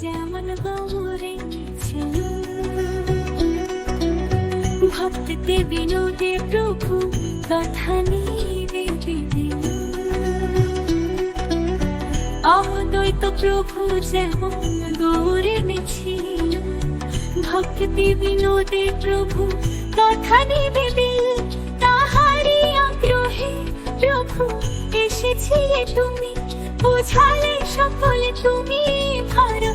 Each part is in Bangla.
যেমন গৌরেছে ভক্ততে বিনোদে প্রভু কথা নিবেদিত অদ্বৈত প্রভু যেমন গৌরে ভক্তি বিনোদে প্রভু কথা নিবেদিত তাহারি আগ্রহে প্রভু এসেছিলে তুমি, বোঝালে সকলে তুমি ভারত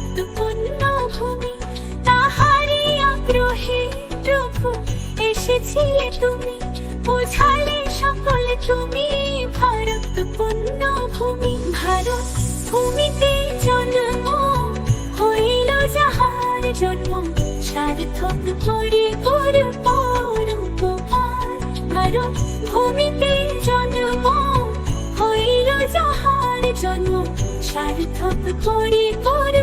প্রভু এসেছিলে তুমি? বোঝালে সকলে তুমি ভারত পুণ্যভূমি ভারত ভূমিতে জন্ম হইল যাহার জন্ম। সার্থক করে পর পরোপকার ভারত ভূমিতে জন্ম হইল যাহার জন্ম। সার্থক করে পর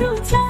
如在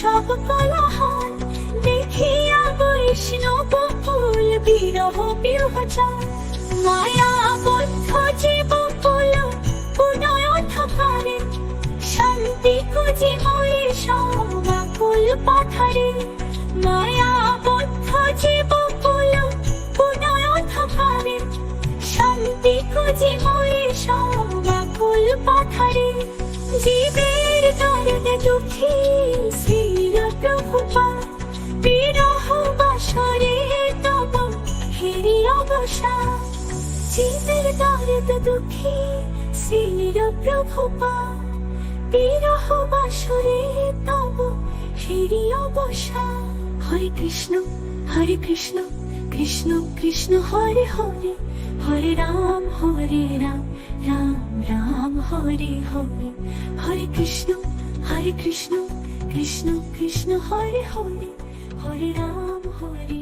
সব কলহান দেখিয়া বৈষ্ণব ফুল, বিরহ বিহচা মায়া বদ্ধ জীব ফুল পুনয়থ পারে শান্তি খুঁজে হয়ে সমাকুল পাথারে। মায়া বদ্ধ জীব ফুল পুনয়থ পারে শান্তি খুঁজে হয়ে সমাকুল পাথারে। জীবের দর্দ দুঃখী জীবের দর্দ দুঃখী শ্রীর প্রভুপা বিরহ বাসরে তব হেরি অবসা। হরে কৃষ্ণ হরে কৃষ্ণ কৃষ্ণ কৃষ্ণ, হরে হরে হরে রাম হরে রাম রাম রাম, হরে হরে। হরে কৃষ্ণ হরে কৃষ্ণ কৃষ্ণ কৃষ্ণ, হরে হরে হরে রাম, হরে